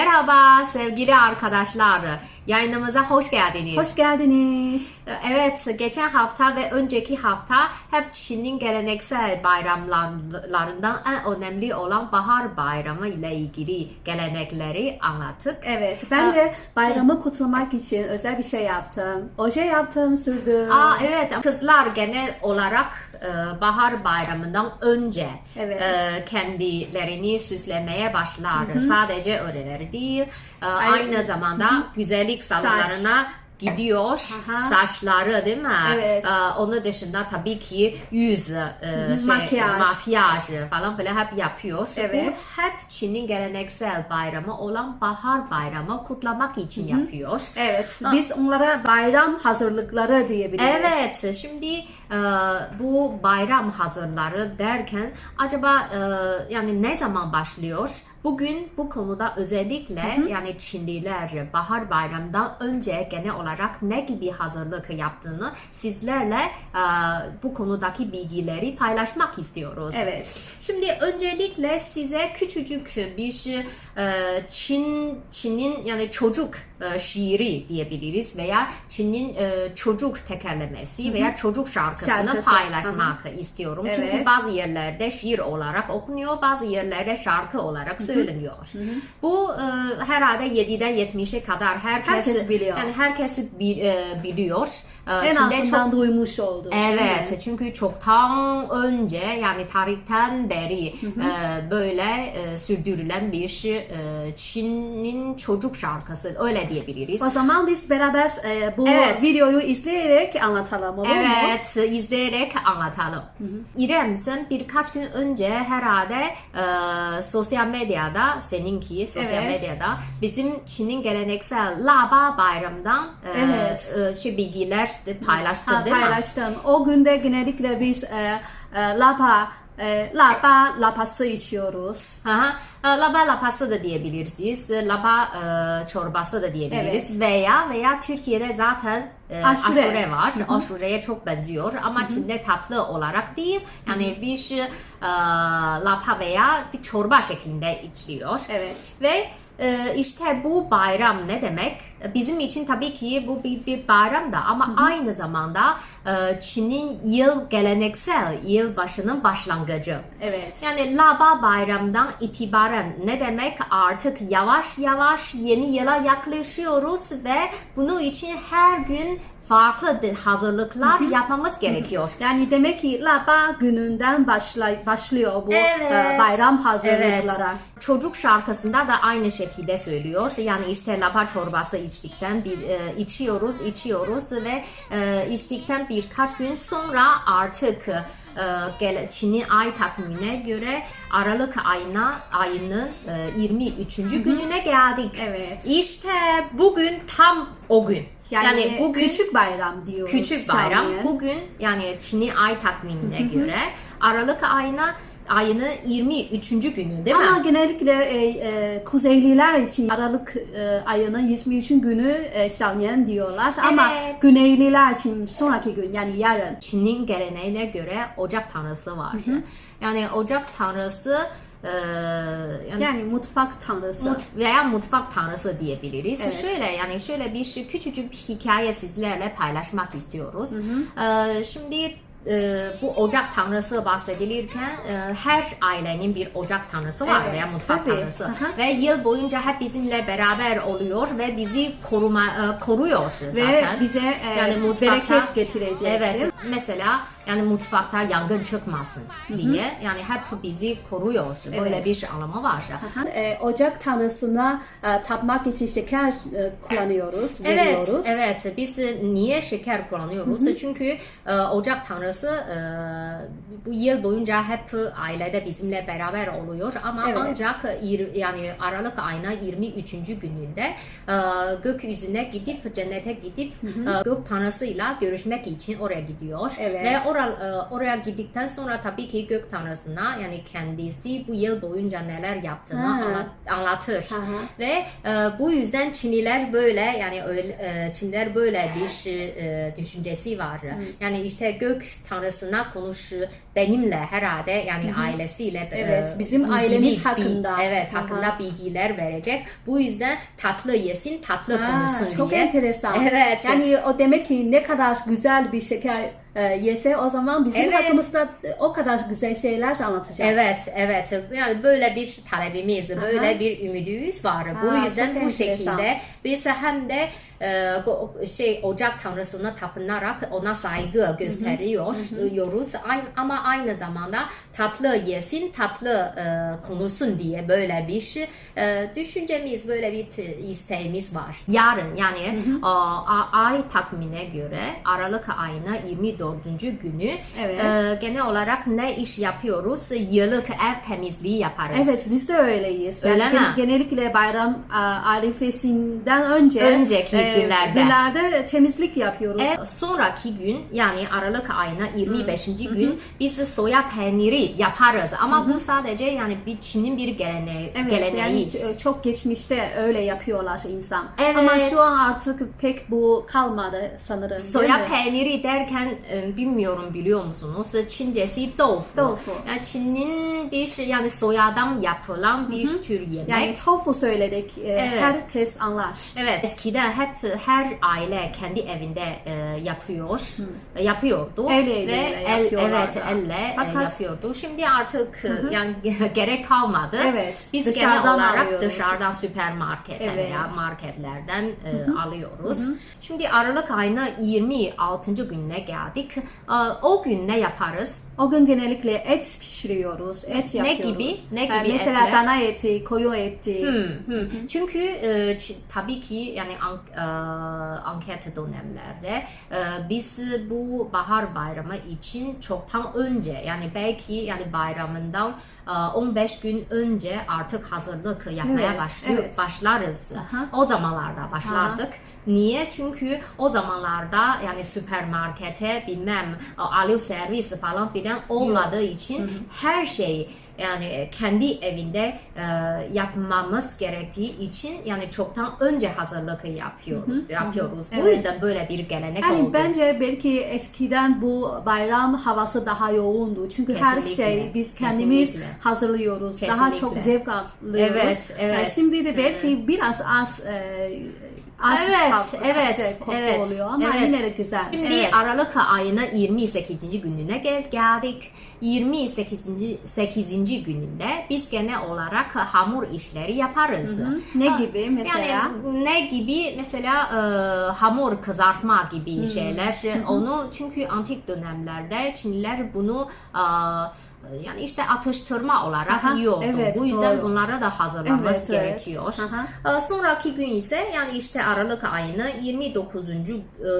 Merhaba sevgili arkadaşlar. Yayınımıza hoş geldiniz. Hoş geldiniz. Evet, geçen hafta ve önceki hafta hep Çin'in geleneksel bayramlarından en önemli olan Bahar Bayramı ile ilgili gelenekleri anlattık. Evet, ben de bayramı kutlamak için özel bir şey yaptım. Oje yaptım, sürdüm. Aa evet, kızlar genel olarak e, Bahar Bayramı'ndan önce Evet. e, kendilerini süslemeye başlar. Sadece değil, e, Ay- aynı zamanda güzellik salonlarına gidiyor. Aha. Saçları değil mi? Evet. E, onun dışında tabii ki yüz, e, şey, Makyaj. makyaj falan böyle hep yapıyor. Evet. Bu hep Çin'in geleneksel bayramı olan Bahar Bayramı kutlamak için yapıyor. Evet, biz onlara bayram hazırlıkları diyebiliriz. Evet, şimdi bu bayram hazırları derken acaba e, yani ne zaman başlıyor? Bugün bu konuda özellikle yani Çinliler bahar bayramından önce genel olarak ne gibi hazırlık yaptığını sizlerle e, bu konudaki bilgileri paylaşmak istiyoruz. Evet. Şimdi öncelikle size küçücük bir şey, e, Çin Çin'in yani çocuk e, şiiri diyebiliriz veya Çin'in e, çocuk tekerlemesi veya çocuk şarkısını Şarkısı. paylaşmak istiyorum. Çünkü Evet. bazı yerlerde şiir olarak okunuyor, bazı yerlerde şarkı olarak söyleniyor. Bu e, herhalde 7'den 70'e kadar herkes, Herkes biliyor. Yani herkes bi- e, biliyor. E, En Çin'de azından duymuş oldu. mi? Evet çünkü çoktan önce yani tarihten beri e, böyle e, sürdürülen bir şey, e, Çin'in çocuk şarkısı öyle diyebiliriz. O zaman biz beraber e, bu Evet. videoyu izleyerek anlatalım olur mu? Evet, izleyerek anlatalım. İrem sen birkaç gün önce herhalde e, sosyal medyada, seninki sosyal Evet. medyada bizim Çin'in geleneksel Laba Bayramı'ndan e, Evet. e, şey bilgiler de paylaştın Ha, değil mi? paylaştım. O günde genellikle biz e, e, lapa, e, lapa lapası içiyoruz. Aha, e, laba lapası da diyebiliriz. Laba e, çorbası da diyebiliriz. Evet. Veya veya Türkiye'de zaten e, Aşure. aşure. var. Aşureye çok benziyor ama Çin'de tatlı olarak değil. Yani bir şey, e, lapa veya bir çorba şeklinde içiliyor. Evet. Ve işte bu bayram ne demek? Bizim için tabii ki bu bir, bir bayram da ama aynı zamanda e, Çin'in yıl geleneksel yılbaşının başlangıcı. Evet. Yani Laba bayramdan itibaren ne demek artık yavaş yavaş yeni yıla yaklaşıyoruz ve bunun için her gün farklı hazırlıklar yapmamız gerekiyor. Yani demek ki lapa gününden başla, başlıyor bu Evet. e, bayram hazırlıklara. Çocuk şarkısında da aynı şekilde söylüyor. Yani işte lapa çorbası içtikten bir e, içiyoruz, içiyoruz ve e, içtikten birkaç gün sonra artık e, Çin'in ay takvimine göre Aralık ayına ayının e, 23. gününe geldik. Evet. İşte bugün tam o gün. Yani, bugün küçük bayram diyoruz. Küçük bayram. Şanlıurfa. Bugün yani Çin'in ay takvimine göre Aralık ayına ayının 23. günü değil mi? Ama genellikle e, e, Kuzeyliler için Aralık e, ayının 23. günü e, Şanyen diyorlar. Ama Evet. Güneyliler için sonraki gün yani yarın. Çin'in geleneğine göre Ocak tanrısı var. Yani Ocak tanrısı e, yani, Yani mutfak tanrısı. mut veya mutfak tanrısı diyebiliriz. Evet. Şöyle yani şöyle bir şey- küçücük bir hikaye sizlerle paylaşmak istiyoruz. E, şimdi e, bu ocak tanrısı bahsedilirken e, her ailenin bir ocak tanrısı var Evet, veya mutfak tabii. tanrısı Aha. ve yıl boyunca hep bizimle beraber oluyor ve bizi koruma e, koruyor Ve zaten. bize e, Yani mutfakta- bereket getirecek. Evet. Mesela yani mutfakta yangın çıkmasın diye yani hep bizi koruyor. Böyle Evet. bir şey anlamı var. E, Ocak tanrısına e, tapmak için şeker e, kullanıyoruz, Evet, veriyoruz. evet. Biz e, niye şeker kullanıyoruz? Çünkü e, Ocak Tanrısı e, bu yıl boyunca hep ailede bizimle beraber oluyor ama Evet. ancak yir- yani Aralık ayına 23. gününde e, gökyüzüne gidip cennete gidip e, gök tanrısıyla görüşmek için oraya gidiyor Evet. ve sonra e, oraya gittikten sonra tabii ki gök tanrısına yani kendisi bu yıl boyunca neler yaptığını Ha. anlat- anlatır. Hı hı. Ve e, bu yüzden Çinliler böyle yani öyle, e, Çinliler böyle bir şey, e, düşüncesi var. Yani işte gök tanrısına konuş benimle herhalde yani ailesiyle e, Evet, bizim bilgili ailemiz hakkında. evet Hı hı. hakkında bilgiler verecek. Bu yüzden tatlı yesin tatlı Ha, konuşsun çok diye. enteresan. Evet. Yani o demek ki ne kadar güzel bir şeker yese o zaman bizim Evet. hakkımızda o kadar güzel şeyler anlatacak. Evet, evet. Yani böyle bir talebimiz, böyle bir ümidimiz var. Aa, Bu yüzden bu şekilde biz hem de e, şey ocak tanrısına tapınarak ona saygı gösteriyoruz. Aynı, ama aynı zamanda tatlı yesin, tatlı e, konuşsun diye böyle bir şey, e, düşüncemiz, böyle bir isteğimiz var. Yarın yani o, a- ay takvimine göre Aralık ayına 24. günü Evet. e, genel olarak ne iş yapıyoruz? Yıllık ev temizliği yaparız. Evet biz de öyleyiz. Öyle Yani mi? gen- Genellikle bayram arifesinden önce Önceki e, günlerde. günlerde temizlik yapıyoruz. E, sonraki gün yani Aralık ayına 25. gün biz soya peyniri yaparız. Ama bu sadece yani bir Çin'in bir gelene, Evet geleneği. yani ç- çok geçmişte öyle yapıyorlar insan. Evet. Ama şu an artık pek bu kalmadı sanırım. Soya peyniri derken e, bilmiyorum biliyor musunuz? Çincesi tofu. Tofu. Yani Çin'in bir şey, yani soyadan yapılan bir tür yemek. Yani tofu söyledik. e, Evet. Herkes anlar. Evet eskiden hep her aile kendi evinde e, yapıyor, e, yapıyordu Elle ve el, evet elle e, Fakat- yapıyordu. Şimdi artık e, yani gerek kalmadı. Evet, Biz genel olarak alıyoruz. dışarıdan süpermarketten Evet. veya marketlerden e, alıyoruz. Şimdi Aralık ayına 26. gününe geldik. E, o gün ne yaparız? O gün genellikle et pişiriyoruz, et Ne yapıyoruz. gibi? Ne Yani gibi Mesela etler? dana eti, koyun eti. Hmm, hmm. Çünkü e, tabii ki yani an- e, anket dönemlerde e, biz bu bahar bayramı için çoktan önce yani belki yani bayramından e, 15 gün önce artık hazırlık yapmaya Evet, başlıyor, evet. başlarız. Aha. O zamanlarda başladık. Niye? Çünkü o zamanlarda yani süpermarkete bilmem e, alo servis falan filan olmadığı için her şey yani kendi evinde e, yapmamız gerektiği için yani çoktan önce hazırlık yapıyoruz. yapıyoruz. Bu Evet. yüzden böyle bir gelenek Yani oldu. bence belki eskiden bu bayram havası daha yoğundu. Çünkü her Kesinlikle, şey biz kendimiz kesinlikle. hazırlıyoruz. Daha çok Kesinlikle. zevk alıyoruz. Evet, evet. Yani şimdi de belki biraz az e, az Evet, evet, şey, koku evet, oluyor ama evet. yine de güzel. Şimdi evet. Aralık ayına 28. gününe gel- geldik. 28. 8. gününde biz genel olarak hamur işleri yaparız. Ne Ha, gibi mesela? Yani ne gibi mesela e, hamur kızartma gibi şeyler. Onu çünkü antik dönemlerde Çinliler bunu e, yani işte atıştırma olarak Aha, yiyordu. evet, Bu yüzden doğru. bunlara da hazırlamamız Evet, evet. gerekiyor. Aha. E, Sonraki gün ise yani işte Aralık ayını 29. e,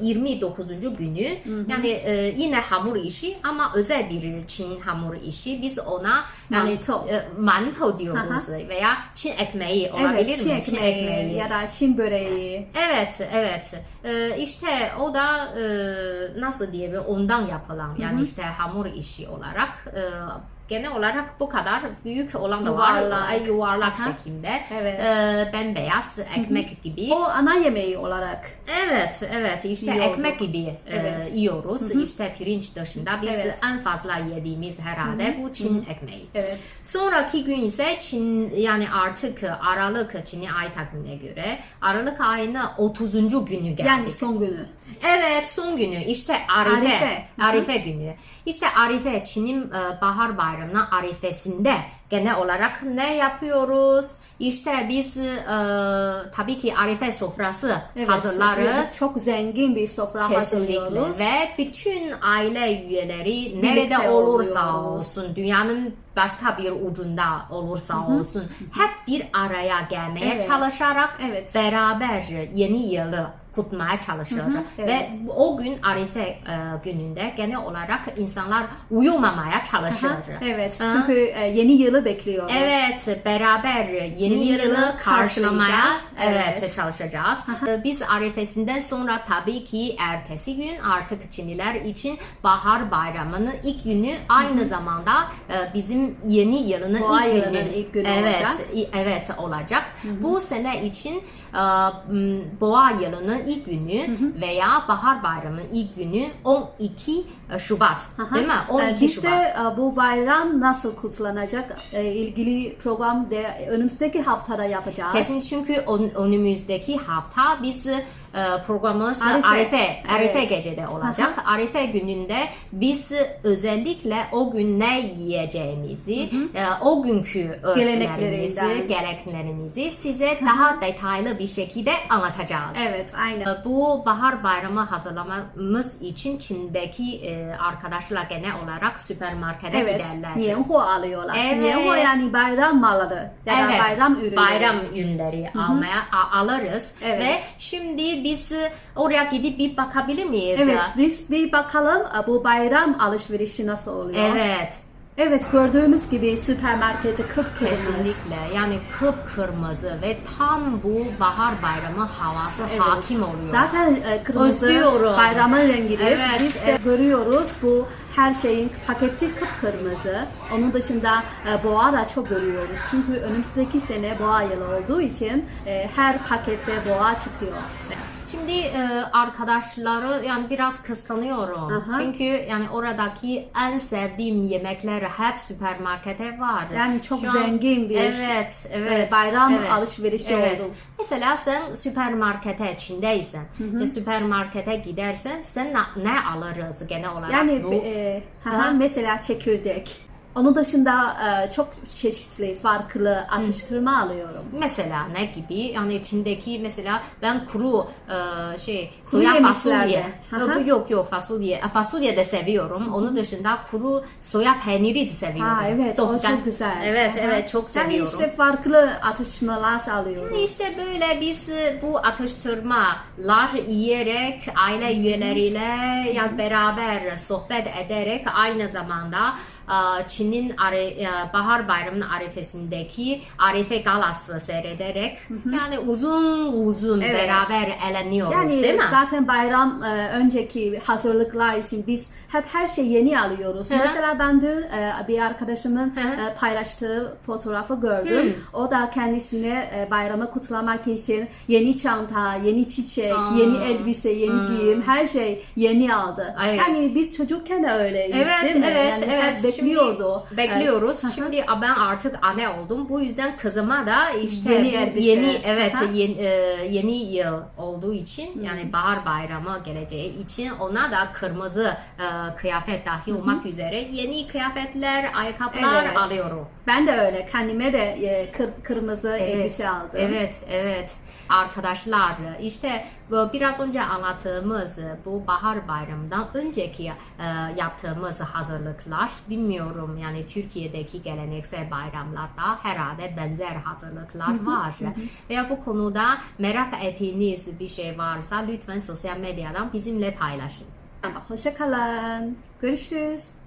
29. günü yani e, yine hamur işi ama özel bir Çin hamur işi. Biz ona yani Mantou. e, mantou diyoruz veya Çin ekmeği olabilir Evet, mi? Çin ekmeği ya da Çin böreği. Evet, evet. Ee, işte o da e, nasıl diyebilirim ondan yapılan yani işte hamur işi olarak genel olarak bu kadar büyük olan. Yuvarlak. Yuvarlak Aha. şeklinde. Evet. Ee, bembeyaz ekmek gibi. O ana yemeği olarak. Evet, evet. İşte Yiyorduk. ekmek gibi Evet. e, yiyoruz. İşte pirinç dışında biz Evet. en fazla yediğimiz herhalde bu Çin ekmeği. Evet. Sonraki gün ise Çin yani artık Aralık Çin'i ay takvimine göre Aralık ayına 30. günü geldik. Yani son günü. Evet son günü işte Arife. Arife. Arife, günü. İşte Arife Çin'in e, bahar bayramının Arifesinde genel olarak ne yapıyoruz? İşte biz e, tabii ki Arife sofrası Evet, hazırlarız. Çok zengin bir sofra Kesinlikle hazırlıyoruz. ve bütün aile üyeleri nerede olursa oluyoruz. olsun dünyanın başka bir ucunda olursa olsun hep bir araya gelmeye Evet. çalışarak Evet. beraber yeni yılı kutmaya çalışır evet. ve o gün Arife e, gününde genel olarak insanlar uyumamaya çalışır. Aha, Evet, Aha. çünkü e, yeni yılı bekliyoruz. Evet, beraber yeni, Yeni yılını yılı karşılamaya evet, Evet. çalışacağız. Ee, Biz Arifesi'nden sonra tabii ki ertesi gün artık Çinliler için Bahar Bayramı'nın ilk günü aynı zamanda e, bizim yeni yılının Boğa ilk yılının günü. ilk günü evet, olacak. Evet olacak. Bu sene için Boğa yılının ilk günü veya Bahar Bayramı'nın ilk günü 12 Şubat. Aha. Değil mi? E, 12 Biz Şubat. de bu bayram nasıl kutlanacak e, ilgili program de önümüzdeki haftada yapacağız. Kesin çünkü önümüzdeki hafta biz e, programımız Arife. Arife, Arife, Evet. gecede olacak. Arife gününde biz özellikle o gün ne yiyeceğimizi, e, o günkü örflerimizi, geleneklerimizi size daha detaylı bir şekilde anlatacağız. Evet, aynen. E, Bu bahar bayramı hazırlamamız için Çin'deki e, arkadaşla genel olarak süpermarkete evet, giderler. Yenho alıyorlar. Evet. Yenho yani bayram malı. Yani evet. bayram ürünleri. Bayram ürünleri Hı-hı. almaya alırız. Evet. Ve şimdi biz e, oraya gidip bir bakabilir miyiz? Evet biz bir bakalım e, bu bayram alışverişi nasıl oluyor? Evet. Evet, gördüğümüz gibi süpermarkete kıpkırmızı. kesinlikle. Yani kıpkırmızı ve tam bu bahar bayramı havası Evet. hakim oluyor. Zaten e, kırmızı Özlüyorum. bayramın rengidir. Evet, Biz de evet. görüyoruz bu her şeyin paketi kıpkırmızı. Onun dışında e, boğa da çok görüyoruz. Çünkü önümüzdeki sene boğa yılı olduğu için e, her pakette boğa çıkıyor. Şimdi e, arkadaşları yani biraz kıskanıyorum. Aha. Çünkü yani oradaki en sevdiğim yemekler hep süpermarkete var. Yani çok Şu an- zengin bir evet, evet, e, bayram evet, alışverişi evet. oldu. Mesela sen süpermarkete Çin'deysen ve süpermarkete gidersen sen ne, ne alırız genel olarak Yani bu? e, Ha. aha, mesela çekirdek. Onun dışında e, çok çeşitli, farklı atıştırma alıyorum. Mesela ne gibi? Yani içindeki mesela ben kuru e, şey Kuru soya fasulye. Aha. Yok yok fasulye. E, Fasulye de seviyorum. Onun dışında kuru soya peyniri de seviyorum. Ha evet, o Doğrudan- çok güzel. Evet Aha. evet çok Yani seviyorum. işte farklı atıştırmalar alıyorum. İşte böyle biz bu atıştırmalar yiyerek aile üyeleriyle yani beraber sohbet ederek aynı zamanda Çin'in e, Bahar Bayramı'nın arifesindeki Arife Galası seyrederek yani uzun uzun Evet. beraber eğleniyoruz Yani değil mi? zaten bayram e, önceki hazırlıklar için biz hep her şeyi yeni alıyoruz. Hı hı. Mesela ben dün e, bir arkadaşımın Hı hı. paylaştığı fotoğrafı gördüm. O da kendisine bayramı kutlamak için yeni çanta, yeni çiçek, Aa. yeni elbise, yeni giyim, her şey yeni aldı. Ay. Yani biz çocukken de öyleyiz Evet, değil mi? evet, yani evet. Hep bekliyordu. Şimdi bekliyoruz. Hı. Şimdi ben artık anne oldum. Bu yüzden kızıma da işte Yeni elbise. yeni evet yeni, e, yeni yıl olduğu için yani bahar bayramı geleceği için ona da kırmızı e, kıyafet dahi olmak üzere yeni kıyafetler, ayakkabılar Evet. alıyorum. Ben de öyle. Kendime de e, kır- kırmızı elbise aldım. Evet, evet. Arkadaşlar işte bu biraz önce anlattığımız bu bahar bayramından önceki e, yaptığımız hazırlıklar bilmiyorum yani Türkiye'deki geleneksel bayramlarda herhalde benzer hazırlıklar var. Veya bu konuda merak ettiğiniz bir şey varsa lütfen sosyal medyadan bizimle paylaşın. Hoşça kalın. Görüşürüz.